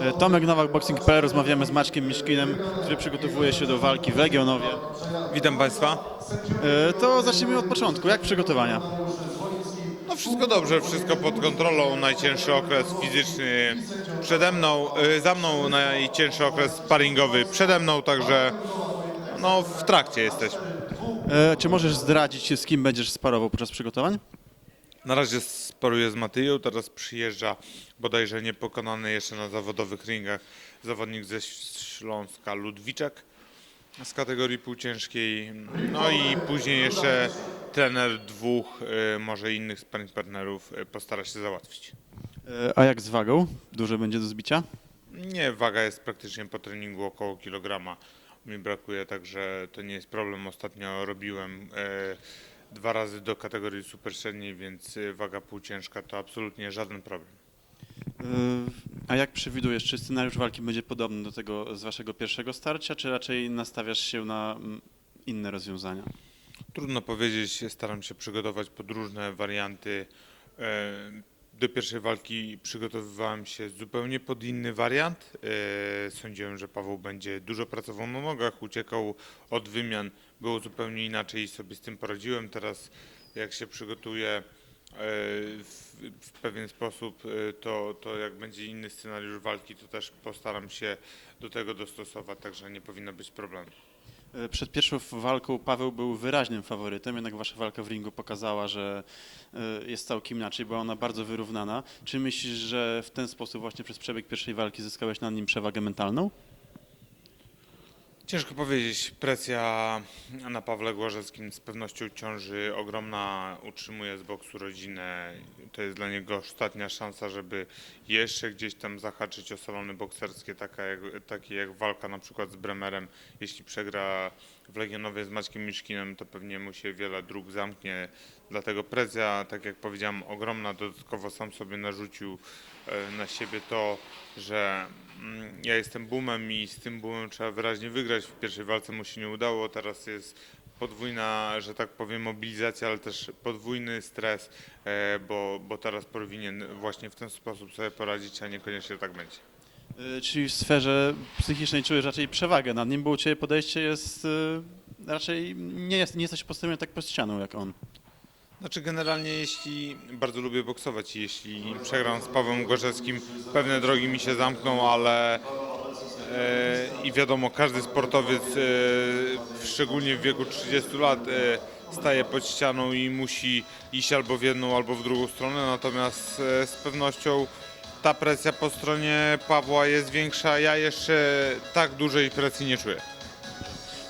E, Tomek Nowak, Boxing.pl. Rozmawiamy z Maćkiem Miszkinem, który przygotowuje się do walki w Legionowie. Witam Państwa. E, To zacznijmy od początku. Jak przygotowania? No wszystko dobrze, wszystko pod kontrolą. Najcięższy okres fizyczny przede mną, y, za mną najcięższy okres sparingowy przede mną, także no w trakcie jesteśmy. E, Czy możesz zdradzić, z kim będziesz sparował podczas przygotowań? Na razie sparuję z Matyją, teraz przyjeżdża bodajże niepokonany jeszcze na zawodowych ringach zawodnik ze Śląska Ludwiczek z kategorii półciężkiej. No i później jeszcze trener dwóch, y, może innych sparring partnerów y, postara się załatwić. E, A jak z wagą? Dużo będzie do zbicia? Nie, waga jest praktycznie po treningu około kilograma. Mi brakuje, także to nie jest problem. Ostatnio robiłem e, dwa razy do kategorii super średniej, więc e, waga półciężka to absolutnie żaden problem. E, A jak przewidujesz, czy scenariusz walki będzie podobny do tego z waszego pierwszego starcia, czy raczej nastawiasz się na mm, inne rozwiązania? Trudno powiedzieć, staram się przygotować pod różne warianty. Do pierwszej walki przygotowywałem się zupełnie pod inny wariant. E, Sądziłem, że Paweł będzie dużo pracował na nogach, uciekał od wymian. Było zupełnie inaczej i sobie z tym poradziłem. Teraz jak się przygotuję e, w, w pewien sposób, e, to, to jak będzie inny scenariusz walki, to też postaram się do tego dostosować, także nie powinno być problemu. E, Przed pierwszą walką Paweł był wyraźnym faworytem, jednak wasza walka w ringu pokazała, że e, jest całkiem inaczej, była ona bardzo wyrównana. Czy myślisz, że w ten sposób właśnie przez przebieg pierwszej walki zyskałeś nad nim przewagę mentalną? Ciężko powiedzieć. Presja na Pawle Głażewskim z pewnością ciąży ogromna. Utrzymuje z boksu rodzinę. To jest dla niego ostatnia szansa, żeby jeszcze gdzieś tam zahaczyć o salony bokserskie, taka jak, takie jak walka na przykład z Bremerem. Jeśli przegra w Legionowie z Maćkiem Miszkinem, to pewnie mu się wiele dróg zamknie. Dlatego presja, tak jak powiedziałem, ogromna. Dodatkowo sam sobie narzucił na siebie to, że mm, ja jestem boomem i z tym boomem trzeba wyraźnie wygrać. W pierwszej walce mu się nie udało, teraz jest podwójna, że tak powiem, mobilizacja, ale też podwójny stres, e, bo, bo teraz powinien właśnie w ten sposób sobie poradzić, a niekoniecznie tak będzie. E, Czyli w sferze psychicznej czujesz raczej przewagę nad nim, bo u ciebie podejście jest e, raczej nie, jest, nie jesteś postawiony tak pod ścianą jak on. Znaczy generalnie jeśli bardzo lubię boksować i jeśli przegram z Pawłem Gorzewskim, pewne drogi mi się zamkną, ale e, i wiadomo, każdy sportowiec, e, szczególnie w wieku 30 lat, e, staje pod ścianą i musi iść albo w jedną, albo w drugą stronę, natomiast e, z pewnością ta presja po stronie Pawła jest większa, ja jeszcze tak dużej presji nie czuję.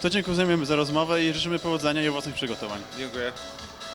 To dziękujemy za rozmowę i życzymy powodzenia i owocnych przygotowań. Dziękuję.